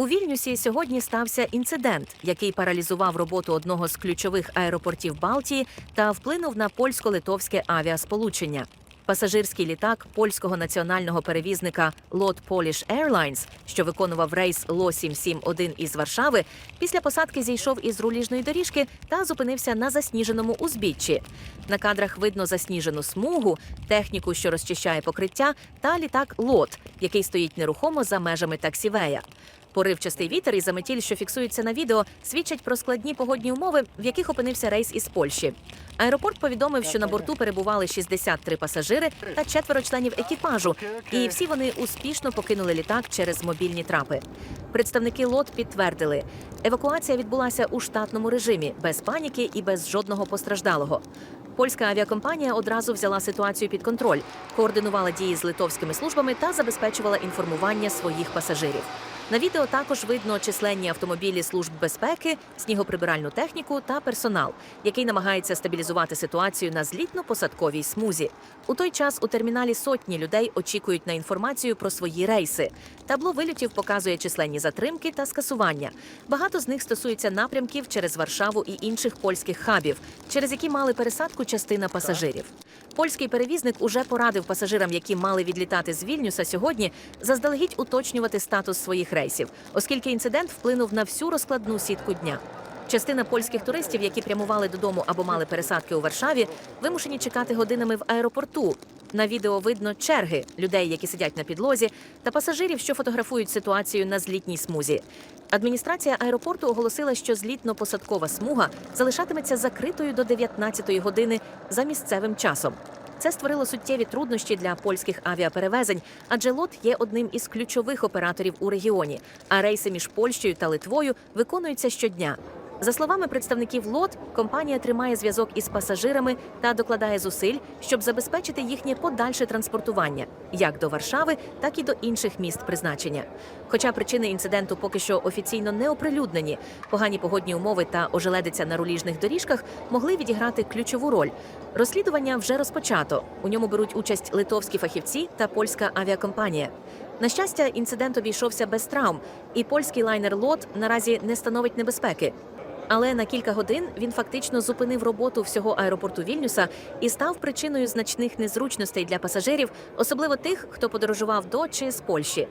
У Вільнюсі сьогодні стався інцидент, який паралізував роботу одного з ключових аеропортів Балтії та вплинув на польсько-литовське авіасполучення. Пасажирський літак польського національного перевізника Lot Polish Airlines, що виконував рейс Ло 771 із Варшави, після посадки зійшов із руліжної доріжки та зупинився на засніженому узбіччі. На кадрах видно засніжену смугу, техніку, що розчищає покриття, та літак Лот, який стоїть нерухомо за межами таксівея. Поривчастий вітер і заметіль, що фіксуються на відео, свідчать про складні погодні умови, в яких опинився рейс із Польщі. Аеропорт повідомив, що на борту перебували 63 пасажири та четверо членів екіпажу, і всі вони успішно покинули літак через мобільні трапи. Представники лот підтвердили, евакуація відбулася у штатному режимі, без паніки і без жодного постраждалого. Польська авіакомпанія одразу взяла ситуацію під контроль, координувала дії з литовськими службами та забезпечувала інформування своїх пасажирів. На відео також видно численні автомобілі служб безпеки, снігоприбиральну техніку та персонал, який намагається стабілізувати ситуацію на злітно-посадковій смузі. У той час у терміналі сотні людей очікують на інформацію про свої рейси. Табло вильотів показує численні затримки та скасування. Багато з них стосуються напрямків через Варшаву і інших польських хабів, через які мали пересадку частина пасажирів. Польський перевізник уже порадив пасажирам, які мали відлітати з Вільнюса сьогодні, заздалегідь уточнювати статус своїх рейсів, оскільки інцидент вплинув на всю розкладну сітку дня. Частина польських туристів, які прямували додому або мали пересадки у Варшаві, вимушені чекати годинами в аеропорту. На відео видно черги людей, які сидять на підлозі, та пасажирів, що фотографують ситуацію на злітній смузі. Адміністрація аеропорту оголосила, що злітно-посадкова смуга залишатиметься закритою до 19-ї години за місцевим часом. Це створило суттєві труднощі для польських авіаперевезень, адже лот є одним із ключових операторів у регіоні, а рейси між Польщею та Литвою виконуються щодня. За словами представників ЛОТ, компанія тримає зв'язок із пасажирами та докладає зусиль, щоб забезпечити їхнє подальше транспортування як до Варшави, так і до інших міст призначення. Хоча причини інциденту поки що офіційно не оприлюднені, погані погодні умови та ожеледиця на руліжних доріжках могли відіграти ключову роль. Розслідування вже розпочато. У ньому беруть участь литовські фахівці та польська авіакомпанія. На щастя, інцидент обійшовся без травм, і польський лайнер Лот наразі не становить небезпеки. Але на кілька годин він фактично зупинив роботу всього аеропорту Вільнюса і став причиною значних незручностей для пасажирів, особливо тих, хто подорожував до чи з Польщі.